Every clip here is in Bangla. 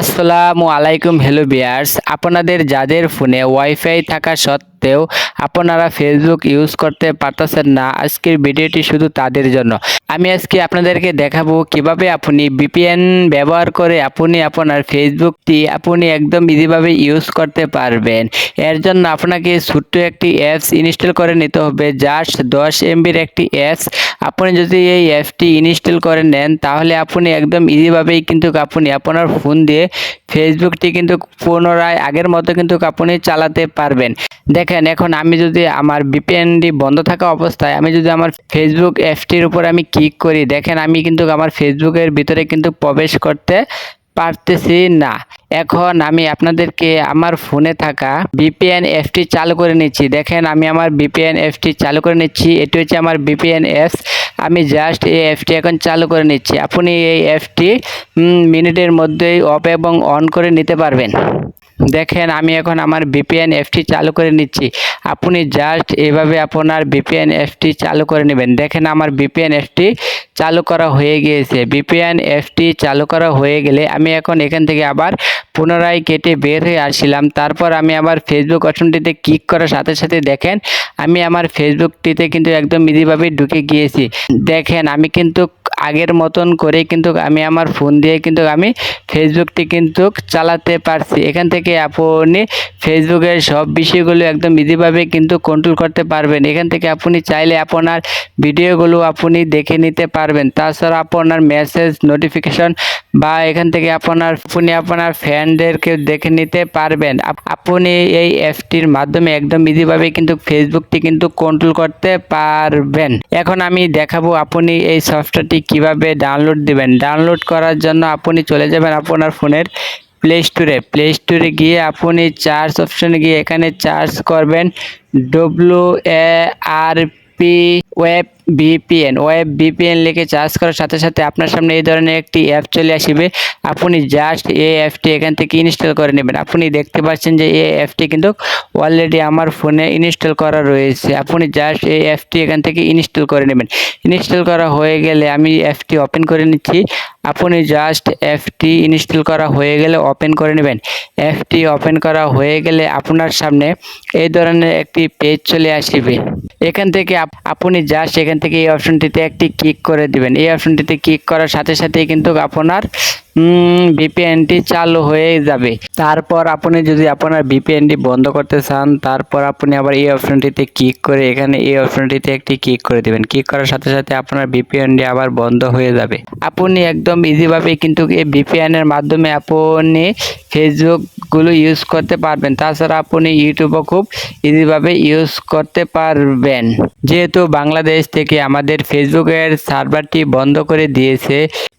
আসসালামু আলাইকুম হ্যালো বিয়ার্স আপনাদের যাদের ফোনে ওয়াইফাই থাকা সত্ত্বেও আপনারা ফেসবুক ইউজ করতে পারতেছেন না। আজকের ভিডিওটি শুধু তাদের জন্য। আমি আজকে আপনাদেরকে দেখাবো কীভাবে আপনি ভিপিএন ব্যবহার করে আপনি আপনার ফেসবুকটি আপনি একদম ইজিভাবে ইউজ করতে পারবেন। এর জন্য আপনাকে ছোট্ট একটি অ্যাপস ইনস্টল করে নিতে হবে। জাস্ট দশ এমবির একটি অ্যাপস আপনি যদি এই অ্যাপটি ইনস্টল করে নেন, তাহলে আপনি একদম ইজিভাবেই কিন্তু আপনি আপনার ফোন দিয়ে ফেসবুকটি কিন্তু পুনরায় আগের মতো কিন্তু আপনি চালাতে পারবেন। দেখেন, এখন আমি যদি আমার বিপিএনডি বন্ধ থাকা অবস্থায় আমি যদি আমার ফেসবুক অ্যাপটির উপর আমি ক্লিক করি, দেখেন আমি কিন্তু আমার ফেসবুকের ভিতরে কিন্তু প্রবেশ করতে পারতেছি না। এখন আমি আপনাদেরকে আমার ফোনে থাকা বিপিএন অ্যাপটি চালু করে নিচ্ছি। দেখেন, আমি আমার বিপিএন অ্যাপটি চালু করে নিচ্ছি। এটি হচ্ছে আমার বিপিএন অ্যাপস আমি জাস্ট এই অ্যাপটি এখন চালু করে নিচ্ছি। আপনি এই অ্যাপটি মিনিটের মধ্যেই অফ এবং অন করে নিতে পারবেন। দেখেন, আমি এখন আমার বিপিএন এফটি চালু করে নিচ্ছি। আপনি জাস্ট এভাবে আপনার বিপিএন এফটি চালু করে নেবেন। দেখেন, আমার বিপিএন অ্যাপটি চালু করা হয়ে গিয়েছে। বিপিএন এফটি চালু করা হয়ে গেলে আমি এখন এখান থেকে আবার পুনরায় কেটে বের হয়ে আসছিলাম। তারপর আমি আমার ফেসবুক অপশনটিতে ক্লিক করার সাথে সাথে দেখেন, আমি আমার ফেসবুকটিতে কিন্তু একদম ইজিভাবে ঢুকে গিয়েছি। দেখেন, আমি কিন্তু আগের মতন করে কিন্তু আমি আমার ফোন দিয়ে কিন্তু আমি ফেসবুকটি কিন্তু চালাতে পারছি। এখান থেকে আপনি ফেসবুকের সব বিষয়গুলো একদম ইজিভাবে কিন্তু কন্ট্রোল করতে পারবেন। এখান থেকে আপনি চাইলে আপনার ভিডিওগুলো আপনি দেখে নিতে পারবেন। তাছাড়া আপনার মেসেজ নোটিফিকেশন বা এখান থেকে আপনার, আপনি আপনার ফ্যানদেরকে দেখে নিতে পারবেন। আপ- আপনি এই অ্যাপটির মাধ্যমে একদম ইজিভাবে কিন্তু ফেসবুকটি কিন্তু কন্ট্রোল করতে পারবেন। এখন আমি দেখাবো আপনি এই সফটওয়্যারটি কীভাবে ডাউনলোড দিবেন? ডাউনলোড করার জন্য আপনি চলে যাবেন আপনার ফোনের প্লে স্টোরে প্লে স্টোরে গিয়ে আপনি চার্জ অপশনে গিয়ে এখানে চার্জ করবেন W A R P web VPN web VPN লিখে চার্জ করার সাথে সাথে আপনার সামনে এই ধরনের একটি অ্যাপ চলে আসবে। আপনি জাস্ট এই অ্যাপটি এখান থেকে ইনস্টল করে নেবেন। আপনি দেখতে পাচ্ছেন যে এই অ্যাপটি কিন্তু অলরেডি আমার ফোনে ইনস্টল করা রয়েছে। আপনি জাস্ট এই অ্যাপটি এখান থেকে ইনস্টল করে নেবেন। ইনস্টল করা হয়ে গেলে আমি অ্যাপটি ওপেন করে নিচ্ছি। আপনি জাস্ট অ্যাপটি ইনস্টল করা হয়ে গেলে ওপেন করে নেবেন। অ্যাপটি ওপেন করা হয়ে গেলে আপনার সামনে এই ধরনের একটি পেজ চলে আসবে। এখান থেকে আপ- আপনি জাস্ট এখান থেকে এই অপশনটিতে একটি ক্লিক করে দিবেন। এই অপশনটিতে ক্লিক করার সাথে সাথেই কিন্তু আপনার ভিপিএনটি চালু হয়ে যাবে। তারপর আপনি যদি আপনার ভিপিএনটি বন্ধ করতে চান, তারপর আপনি আবার এই অপশনটিতে ক্লিক করে এখানে এই অপশনটিতে একটি ক্লিক করে দিবেন। ক্লিক করার সাথে সাথে আপনার ভিপিএনটি আবার বন্ধ হয়ে যাবে। আপনি একদম ইজিভাবে কিন্তু এই এর মাধ্যমে আপনি ফেসবুকগুলো ইউজ করতে পারবেন। তাছাড়া আপনি ইউটিউবও খুব ইজিভাবে ইউজ করতে পারবেন। যেহেতু বাংলাদেশ থেকে আমাদের ফেসবুকের সার্ভারটি বন্ধ করে দিয়েছে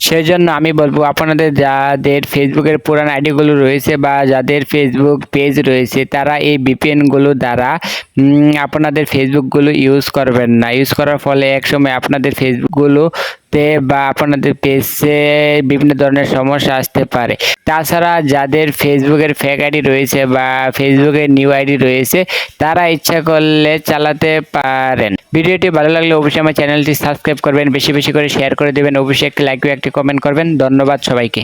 সেজন্য আমি বলব, আপনাদের যাদের ফেসবুকের পুরান আইডিগুলো রয়েছে বা যাদের ফেসবুক পেজ রয়েছে, তারা এই ভিপিএনগুলো দ্বারা আপনাদের ফেসবুকগুলো ইউজ করবেন না। ইউজ করার ফলে একসময় আপনাদের ফেসবুকগুলো তে বা আপনাদের পেজে বিভিন্ন ধরনের সমস্যা আসতে পারে। তাছাড়া যাদের ফেসবুকের ফেক আইডি রয়েছে বা ফেসবুকের নিউ আইডি রয়েছে, তারা ইচ্ছা করলে চালাতে পারেন। ভিডিওটি ভালো লাগলে অবশ্যই আমার চ্যানেলটি সাবস্ক্রাইব করবেন, বেশি বেশি করে শেয়ার করে দেবেন। অবশ্যই একটি লাইক একটি কমেন্ট করবেন। ধন্যবাদ সবাইকে।